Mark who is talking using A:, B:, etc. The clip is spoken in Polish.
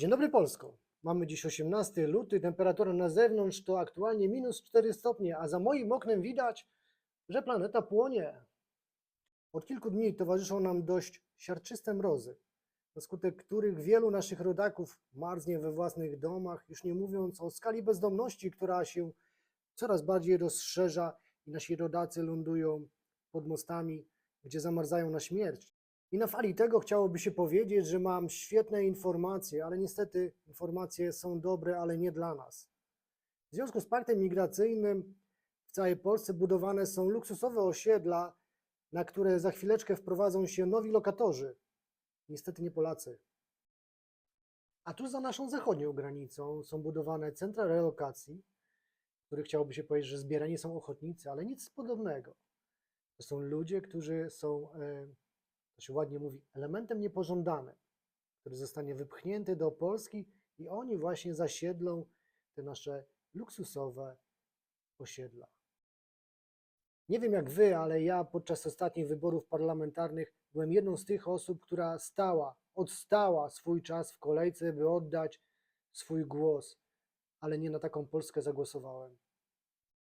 A: Dzień dobry Polsko. Mamy dziś 18 luty, temperatura na zewnątrz to aktualnie minus 4 stopnie, a za moim oknem widać, że planeta płonie. Od kilku dni towarzyszą nam dość siarczyste mrozy, na skutek których wielu naszych rodaków marznie we własnych domach, już nie mówiąc o skali bezdomności, która się coraz bardziej rozszerza i nasi rodacy lądują pod mostami, gdzie zamarzają na śmierć. I na fali tego chciałoby się powiedzieć, że mam świetne informacje, ale niestety informacje są dobre, ale nie dla nas. W związku z paktem migracyjnym w całej Polsce budowane są luksusowe osiedla, na które za chwileczkę wprowadzą się nowi lokatorzy. Niestety nie Polacy. A tuż za naszą zachodnią granicą są budowane centra relokacji, w których chciałoby się powiedzieć, że zbierani są ochotnicy, ale nic podobnego. To są ludzie, którzy są, e, to się ładnie mówi, elementem niepożądanym, który zostanie wypchnięty do Polski i oni właśnie zasiedlą te nasze luksusowe osiedla. Nie wiem jak wy, ale ja podczas ostatnich wyborów parlamentarnych byłem jedną z tych osób, która stała, odstała swój czas w kolejce, by oddać swój głos, ale nie na taką Polskę zagłosowałem.